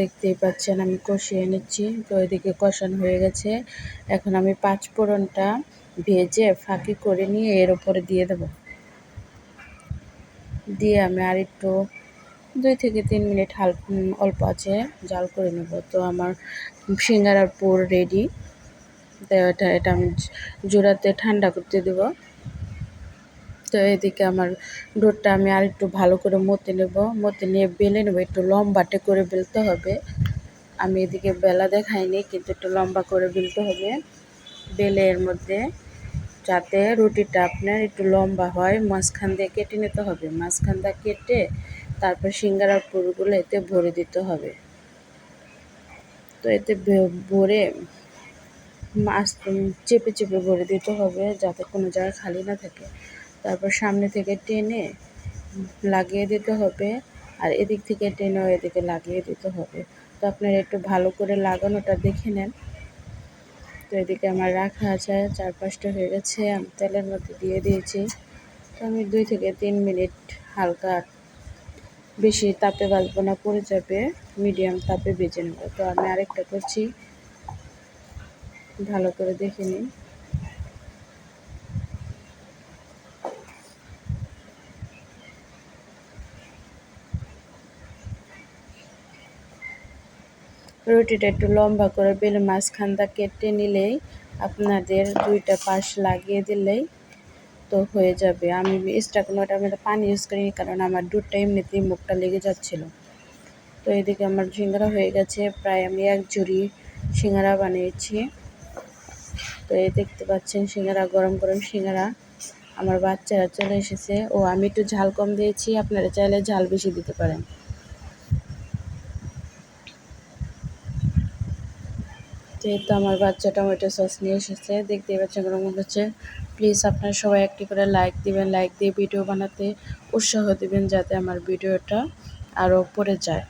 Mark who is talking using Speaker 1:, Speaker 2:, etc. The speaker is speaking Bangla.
Speaker 1: দেখতেই পাচ্ছেন, আমি কষিয়ে নিচ্ছি। তো এদিকে কষানো হয়ে গেছে। এখন আমি পাঁচ ফোড়নটা ভেজে ফাঁকি করে নিয়ে এর উপরে দিয়ে দেব। দিয়ে আমি আর একটু দুই থেকে তিন মিনিট হাল অল্প আছে, জাল করে নেব। তো আমার সিঙ্গারার পুর রেডি তো এটা এটা আমি জোড়াতে ঠান্ডা করতে দেবো। তো এদিকে আমার ডোরটা আমি আর একটু ভালো করে মতে নেব, মতে নিয়ে বেলে নেব, একটু লম্বাটে করে বেলতে হবে। আমি এদিকে বেলা দেখাইনি, কিন্তু একটু লম্বা করে বেলতে হবে। বেলে এর মধ্যে যাতে রুটিটা আপনার একটু লম্বা হয়, মাঝখান দিয়ে কেটে নিতে হবে। মাঝখান দিয়ে কেটে তারপর সিঙ্গারার পুরগুলো এতে ভরে দিতে হবে। তো এতে ভরে মাছ চেপে চেপে ভরে দিতে হবে, যাতে কোনো জায়গায় খালি না থাকে। তারপর সামনে থেকে টেনে লাগিয়ে দিতে হবে আর এদিক থেকে টেনেও এদিকে লাগিয়ে দিতে হবে। তো আপনারা একটু ভালো করে লাগানোটা দেখে নেন। তো এদিকে আমার রাখা আছে চার পাঁচটা হয়ে গেছে, আমি তেলের মধ্যে দিয়ে দিয়েছি। তো আমি দুই থেকে তিন মিনিট হালকা বেশি তাপে বাজবো না পড়ে যাবে মিডিয়াম তাপে বেজে নেব। তো আমি আরেকটা করছি, ভালো করে দেখে নিন। রুটিটা একটু লম্বা করে বেলে মাঝখানটা কেটে নিলেই আপনাদের দুইটা পাশ লাগিয়ে দিলেই তো হয়ে যাবে। আমি এক্সট্রা কোনো ওটার মধ্যে পানি ইউজ করিনি কারণ আমার দুধটা এমনিতেই মুখটা লেগে যাচ্ছিল। তো এদিকে আমার সিঙ্গারা হয়ে গেছে, প্রায় আমি এক ঝুড়ি সিঙ্গারা বানিয়েছি। তো এই দেখতে পাচ্ছেন সিঙ্গারা, গরম গরম সিঙ্গারা আমার বাচ্চারা চলে এসেছে। ও আমি একটু ঝাল কম দিয়েছি, আপনারা চাইলে ঝাল বেশি দিতে পারেন। যেহেতু আমার বাচ্চা টমেটো সস নিয়ে এসেছে দেখতে পাচ্ছেন মনে হচ্ছে। প্লিজ আপনারা সবাই একটি করে লাইক দিবেন লাইক দিয়ে ভিডিও বানাতে উৎসাহ দিবেন যাতে আমার ভিডিওটা আরও পড়ে যায়।